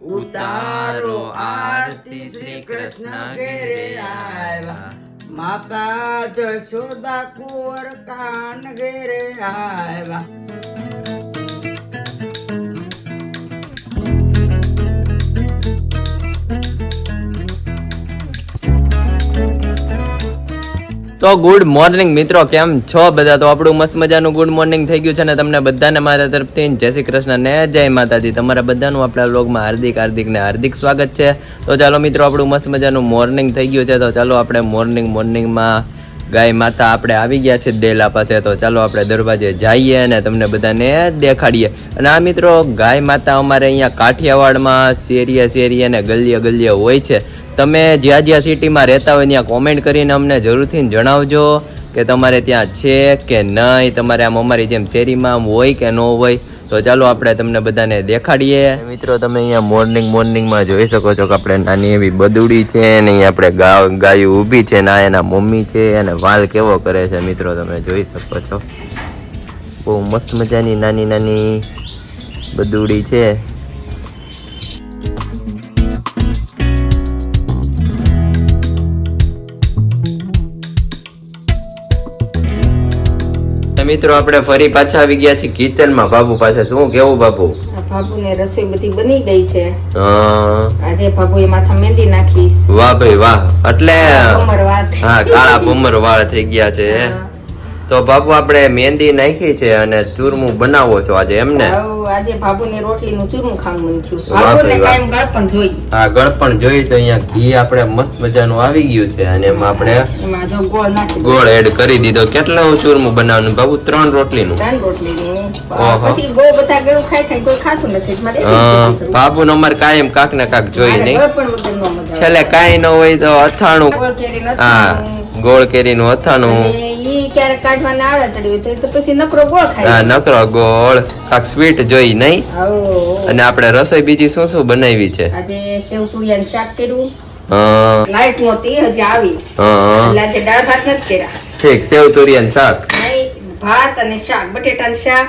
ઉતારો આરતી શ્રી કૃષ્ણ ઘેરે આવ્યા. માતા જશોદા કુંવર કાન ઘેરે આવ્યા. તો ગુડ મોર્નિંગ મિત્રો, કેમ છો બધા? તો આપણું મસ્ત મજાનું ગુડ મોર્નિંગ થઈ ગયું છે ને તમને બધાને મારા તરફથી. જય શ્રી કૃષ્ણ ને જય માતાજી. તમારા બધાનું આપણા વ્લોગમાં હાર્દિક હાર્દિક ને હાર્દિક સ્વાગત છે. તો ચાલો મિત્રો, આપણું મસ્ત મજાનું મોર્નિંગ થઈ ગયું છે. તો ચાલો આપણે મોર્નિંગ મોર્નિંગમાં ગાય માતા આપણે આવી ગયા છે ડેલા પાસે. તો ચાલો આપણે દરવાજે જઈએ અને તમને બધાને દેખાડીએ. અને આ મિત્રો, ગાય માતા અમારે અહીંયા કાઠિયાવાડમાં શેરીએ શેરીએ અને ગલીએ ગલીએ હોય છે. તમે જ્યાં જ્યાં સિટીમાં રહેતા હોય ત્યાં કોમેન્ટ કરીને અમને જરૂરથી જણાવજો કે તમારે ત્યાં છે કે નહીં, તમારે આમ અમારી જેમ શેરીમાં આમ હોય કે ન હોય. તો ચાલો આપણે તમને બધાને દેખાડીએ. મિત્રો, તમે અહીંયા મોર્નિંગ મોર્નિંગમાં જોઈ શકો છો કે આપણે નાની એવી બદુડી છે ને અહીંયા આપણે ગા ગાયું ઊભી છે ના એના મમ્મી છે અને વાલ કેવો કરે છે મિત્રો, તમે જોઈ શકો છો. બહુ મસ્ત મજાની નાની નાની બદુડી છે. મિત્રો આપણે ફરી પાછા આવી ગયા છીએ કિચનમાં. બાબુ પાસે શું? કેવું બાબુ બાબુ ને રસોઈ બધી બની ગઈ છે. આજે બાબુ એ માથા મહેંદી નાખી. વાહ ભાઈ વાહ. એટલે હા કાળા ભમર વાળ થઈ ગયા છે. તો બાપુ આપણે મહેંદી નાખી છે અને ચૂરમું બનાવો છો આજે એમને આજે બાબુ ને રોટલી નું ચૂરમું ખાવાનું મન થયું ને કાયમ ગળપણ જોઈ. આ ગળપણ જોઈ તો અહીંયા ઘી આપણે મસ્ત મજાનું આવી ગયું છે અને એમાં આપણે ગોળ એડ કરી દીધો. કેટલું ચૂરમું બનાવવાનું? બાપુ ત્રણ રોટલીનું? ત્રણ રોટલી નું ઓહો. પછી બહુ બધા ગળું ખાઈ કોઈ ખાતું નથી. મારે. બાબુ અમારે કાયમ કાક ને કાક જોઈ નહીં. છેલ્લે કાંઈ ન હોય તો અથાણું. હા. ગોળ કેરીનું અથાણું. ક્યારેક કાઢવાને આળતડી હોય તો- પછી નકરો ગોળ હા નકરો ગોળ કાક સ્વીટ જોઈ નહીં. અને આપણે રસોઈ બીજી શું શું બનાવી છે? આજે સેવ તુરિયાનું શાક કર્યું. લાઈટ નહોતી હજી આવી. એટલે આજે દાળ ભાત નથી કર્યા. ઠીક સેવ તુરિયાનું શાક. ભાત અને શાક બટેટાનું શાક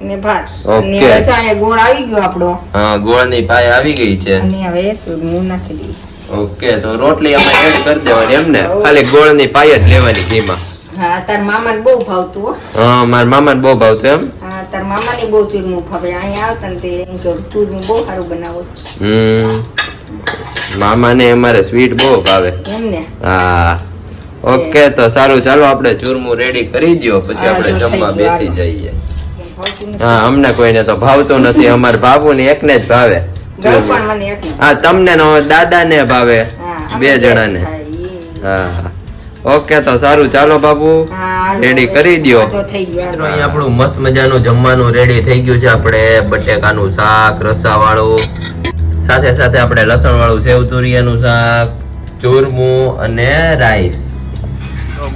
અને ભાત. ઓકે. અને ગોળ આવી ગયો આપણો. હા ગોળની પાય આવી ગઈ છે. અને હવે હું નાખી દઈએ. ઓકે તો રોટલી અમે એડ કરી દેવાની એમ ને ખાલી ગોળની પાય જ લેવાની ઘીમાં. હા તાર મામાને બહુ ભાવતું હો. હા મારા મામાને બહુ ભાવતું એમ? હા તાર મામાને બહુ ચૂરમું ભાવે. અહીંયા આવતા ને તે એમ કે ચૂરમું બહુ સારું બનાવો. હમ. મામાને અમારે સ્વીટ બહુ ભાવે. એમ ને? હા. ઓકે તો સારું ચાલો આપણે ચૂરમું રેડી કરી દો પછી આપણે જમવા બેસી જઈએ. હા અમને કોઈને તો ભાવતું નથી અમાર બાબુ ને એકને જ ભાવે. હા તમને દાદા ને ભાવે. બે જણાને. હા. ઓકે તો સારું. ચાલો બાબુ રેડી કરી દ્યો. જો થઈ ગયું. મિત્રો અહીં આપણું મસ્ત મજાનું જમવાનું રેડી થઈ ગયું છે. આપણે બટેકાનું શાક રસા વાળું સાથે સાથે આપણે લસણ વાળું સેવ તુરિયાનું શાક ચૂરમું અને રાઈસ.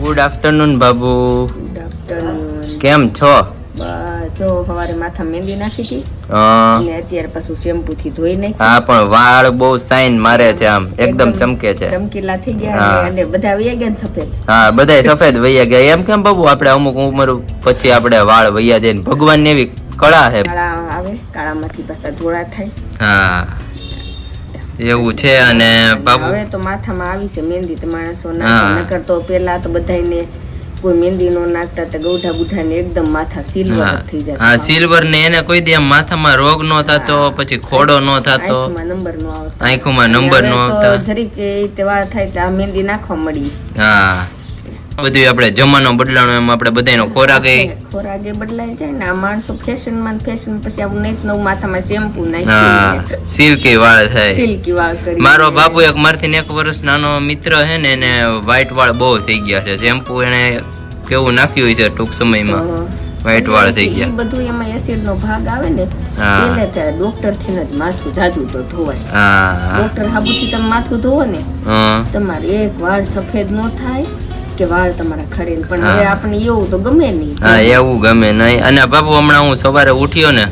Good afternoon Babu. કેમ છો? બા, જો સવારે માથા મહેંદી નાખી હતી અને અત્યારે પાછું શેમ્પુ થી ધોઈ નાખી. હા પણ વાળ બહુ સાઈન મારે છે આમ. એકદમ ચમકે છે. ચમકીલા થઈ ગયા અને બધા વૈયા ગયા સફેદ. હા બધા સફેદ વૈયા ગયા. એમ કેમ બાબુ આપણે અમુક ઉંમર પછી આપણે વાળ વૈયા જાય ભગવાન ને એવી કળા છે કાળા આવે કાળામાંથી પાછા ધોળા થાય. હા. એવું છે અને બાબુ હવે તો માથામાં આવી છે મહેંદી તો માણસો હા. નાખે નકર તો પેલા તો બધાયને કોઈ મહેંદી નો નાખતા તો ગૌઢા બુઠા ને એકદમ માથા સિલ્વર થઈ થઈ હા સિલ્વર ને એને કોઈ દે માથામાં રોગ નો થતો પછી ખોડો નો થતો. નંબર નો આવતો. આંખોમાં નંબર નો આવતો. જરીક એ તહેવાર થાય તો આ મહેંદી નાખવા મળી. હા. બધું આપણે જમાનો બદલાણો એમ આપણે બધાનો ખોરાક એ ખોરાક એ બદલાય છે ને આ માણસો ફેશનમાં ફેશન પછી આવું નહીં નવું માથામાં શેમ્પુ નાખી સિલ્કી વાળ થાય. સિલ્કી વાળ કરી મારો બાપુ એક મારથી એક વર્ષ નાનો મિત્ર છે ને એને વ્હાઈટ વાળ બહુ થઈ ગયા છે. શેમ્પુ એને કેવું નાખ્યું છે ટૂંક સમયમાં. વ્હાઈટ વાળ થઈ ગયા. બધું એમાં એસિડ નો ભાગ આવે ને હા. એટલે ડોક્ટરથી જ માથું જાજુ તો ધોવાય. હા. ડોક્ટર હાબુથી તમે માથું ધોવો ને તમારે એક વાળ સફેદ નો થાય કે વાળ તમારા ખરે પણ હવે આપણે એવું તો ગમે નહીં. હા એવું ગમે નહીં. અને બાપુ હમણાં હું સવારે ઉઠ્યો ને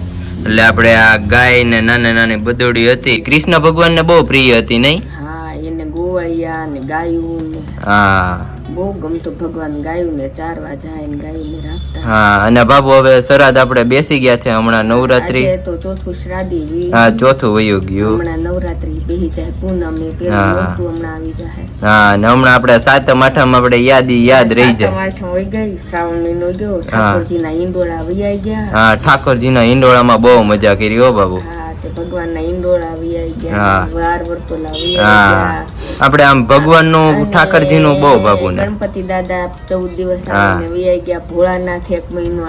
એટલે આપણે આ ગાય ને નાની નાની બદોડી હતી. કૃષ્ણ ભગવાન ને બહુ પ્રિય હતી નહીં? હા એને ગોવાળિયા ને ગાયું હા. બહુ ગમતું. ભગવાન ગાયું ને ચારવા જાય ને ગાયું ને રાખતા. હા અને બાબુ હવે સરાદ આપણે બેસી ગયા છે હમણાં નવરાત્રી. તો ચોથું શ્રાદી હા ચોથું વયું ગયું. હમણાં નવરાત્રી બેહી જાય પૂનમ એ પેલું મોટું હમણાં આવી જાય. હા અને હમણાં આપણે સાતમ આઠમ આપણે યાદી યાદ રહી સાતમ જાય. આઠમ હોય ગઈ શ્રાવણ મહિનો ગયો ઠાકોરજીના ઈંડોળા વૈયા ગયા. હા ઠાકોરજીના ઈંડોળામાં બહુ મજા કરી હો બાબુ. હા ભગવાનના ઈંડોળા વૈયાઈ ગયા વાર વર્તોલા હા. ગયા આપણે આમ ભગવાનનું અને ઠાકરજીનું બહુ બાબુને ગણપતિ દાદા ચૌદ દિવસ. આવીને વૈયાઈ ગયા ભોળાનાથ એક મહિનો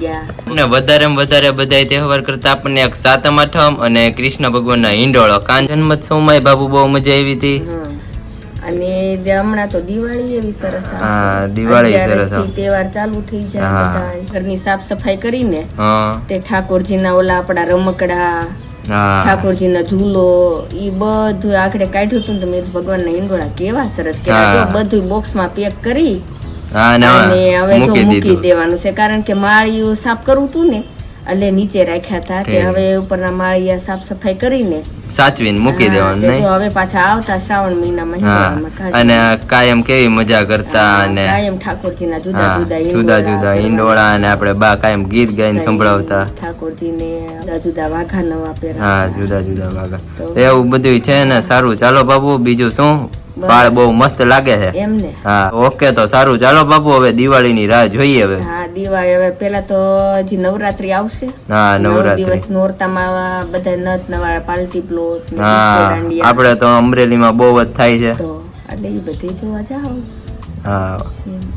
ગયા. ને વધારે વધારે બધા તહેવાર કરતા આપણને એક સાતમ આઠમ અને કૃષ્ણ ભગવાનના ઈંડોળો. કાન જન્મોત્સવમાં બાબુ બહુ મજા આવી હતી. અને હમણાં તો દિવાળી એવી સરસ. હા, દિવાળી સરસ તહેવાર ચાલુ થઈ જાય બધા ઘરની સાફ સફાઈ કરીને તે ઠાકોરજીના ઓલા આપણા રમકડા ઠાકોરજી ઠાકોરજીનો ઝૂલો ઈ બધું આખડે કાઢ્યું હતું ને તો મેં ભગવાન ભગવાનના હિંગોળા કેવા સરસ કે. બધું બોક્સમાં પેક કરી અને હવે તો મૂકી મૂકી દેવાનું છે. કારણ કે માળીઓ સાફ કરવું હતું ને એટલે નીચે રાખ્યા હતા તે હવે ઉપરના માળિયા સાફ સફાઈ કરીને સાચવીને મૂકી દેવાનું નહીં? હવે પાછા આવતા શ્રાવણ મહિનામાં. અને કાયમ કેવી મજા કરતા અને કાયમ ઠાકોરજીના જુદા જુદા જુદા જુદા ઈંડોળા અને આપણે બા કાયમ ગીત ગાઈને સંભળાવતા. ઠાકોરજીને જુદા જુદા વાઘા નવા પહેરા. હા જુદા જુદા વાઘા. એવું બધું છે ને સારું. ચાલો બાબુ બીજું શું? બાળ બહુ મસ્ત લાગે છે. એમને હા ઓકે તો સારું. ચાલો બાપુ હવે દિવાળી ની રાહ જોઈએ હવે. હા દિવાળી હવે પેલા તો હજી નવરાત્રી આવશે. હા નવ નવરાત્રી. દિવસ નોરતામાં બધા નત નવા પાલટી પ્લોટ હા. આપણે તો અમરેલીમાં બહુ જ થાય છે. તો એટલે એ બધે જોવા જાઓ. હા.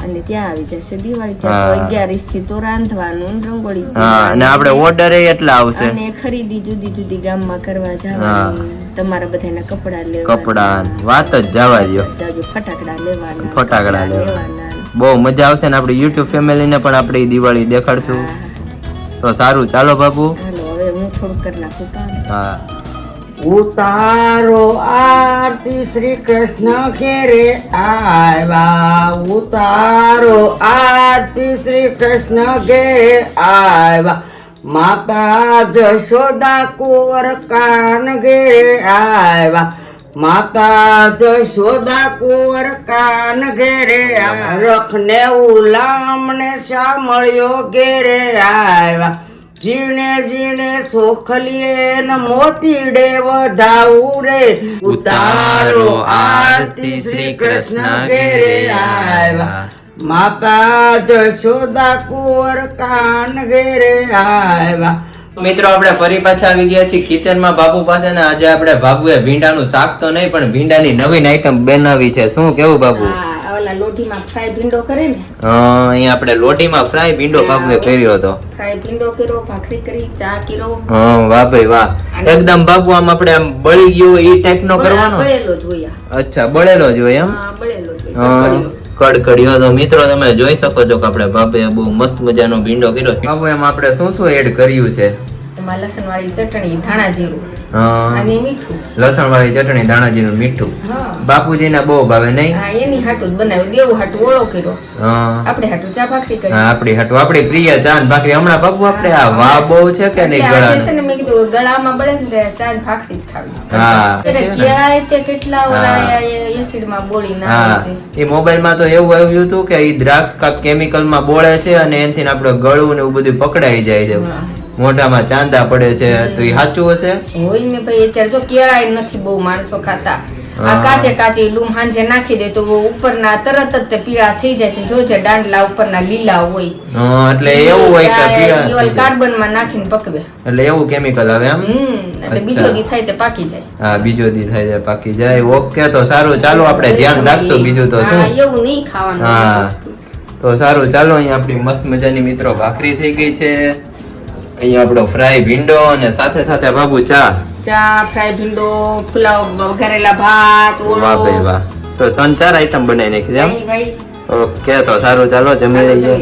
અને ત્યાં આવી જશે દિવાળી ત્યાં અગિયારીસથી તો રાંધવાનું રંગોળી હા અને આપણે ઓર્ડર એટલા આવશે. અને ખરીદી જુદી જુદી ગામમાં કરવા. જવાની. તમારા બધાના કપડા લેવા કપડા. વાત જ જવા દ્યો. ફટાકડા લેવાના ફટાકડા લેવાના. બહુ મજા આવશે ને આપડે યુટ્યુબ ફેમિલીને પણ આપણે દિવાળી દેખાડશું. તો સારું. ચાલો બાપુ. હાલો હવે હું થોડુંક કરી નાખું હા. ઉતારો આરતી શ્રી કૃષ્ણ ઘેરે આવ્યા. ઉતારો આરતી શ્રી કૃષ્ણ ઘેરે આવ્યા. માતા જશોદા કુંવર કાન ઘેરે આવ્યા. માતા જશોદા કુંવર કાન ઘેરે રખને ઉલામને સાંભળ્યો ઘેરે આવ્યા. જીણે જીણે સોખલીએ ન મોતીડે વધાવું રે. ઉતારો આરતી શ્રી કૃષ્ણ ઘેરે આવ્યા. માતા જશોદા કુંવર કાન ઘેરે આવ્યા. મિત્રો આપણે ફરી પાછા આવી ગયા છીએ કિચનમાં. બાબુ પાસે ને આજે આપણે બાબુએ ભીંડાનું શાક તો નહીં પણ ભીંડાની નવીન આઈટમ બનાવી છે. શું કેવું બાબુ? હા ઓલા લોઢીમાં ફ્રાય ભીંડો કરે ને? હા અહીં આપણે લોઢીમાં ફ્રાય ભીંડો બાબુએ કર્યો હતો. ફ્રાય ભીંડો કર્યો ભાખરી કરી ચા કર્યો. હા વાહ ભાઈ વાહ. એકદમ બાબુ આમ આપણે આમ બળી ગયો એ ટાઈપનો કરવાનો? બળેલો જોઈએ અચ્છા બળેલો જોઈએ એમ? હા બળેલો જોઈએ કડકડીયો તો મિત્રો તમે જોઈ શકો છો કે આપણે બાપે બહુ મસ્ત મજાનો ભીંડો કર્યો છે. બાપુ એમાં આપણે શું શું એડ કર્યું છે? એમાં લસણ વાળી ચટણી ધાણા જીરું અને મીઠું. લસણ વાળી ચટણી ધાણાજીનું મીઠું. હા. બાપુજીને બહુ ભાવે નહીં? હા એની હાટું જ બનાવ્યું. દેવું હાટું ઓળો કર્યો. આપણે હાટું ચા ભાખરી કરી. હા, આપણી હાટું. આપણી પ્રિય ચાંદ ભાખરી. હમણાં બાપુ આપણે આ વા બહુ છે કે નહીં ગળા છે ને મેં કીધું ગળામાં બળે ને ચા ને ભાખરી જ ખાવી. હા. કેળા તે કેટલા ઓલા એસિડમાં બોળી ના એ મોબાઈલમાં તો એવું આવ્યું હતું કે એ દ્રાક્ષ કાક કેમિકલમાં બોળે છે અને એનાથી આપણે ગળું ને એવું બધું પકડાઈ જાય છે. મોઢામાં ચાંદા પડે છે તો એ સાચું હશે? હોય ને ભાઈ અત્યારે જો કેળાય નથી બહુ માણસો ખાતા. આ કાચે કાચે લૂમ હાંજે નાખી દે તો ઉપરના તરત જ તે પીળા થઈ જાય છે. જોજે દાંડલા ઉપરના લીલા હોય. એટલે એવું હોય કે પીળા કાર્બનમાં નાખીને પકવે. એટલે એવું કેમિકલ આવે એમ? એટલે બીજો દી થાય તે પાકી જાય. હા બીજો દી થાય જાય પાકી જાય. ઓકે તો સારું. ચાલો આપણે ધ્યાન રાખશું બીજું તો શું? એવું નહીં ખાવાનું. હા. તો સારું ચાલો અહીંયા આપણી મસ્ત મજાની મિત્રો ભાખરી થઈ ગઈ છે. અહીંયા આપણો ફ્રાય ભીંડો અને સાથે સાથે બાબુ ચા. ચા ફ્રાય ભીંડો પુલાવ વઘારેલા ભાત વાહ ભાઈ વાહ. તો ત્રણ ચાર આઈટમ બનાવી નાખી છે ઓકે તો સારું ચાલો જમી લઈએ.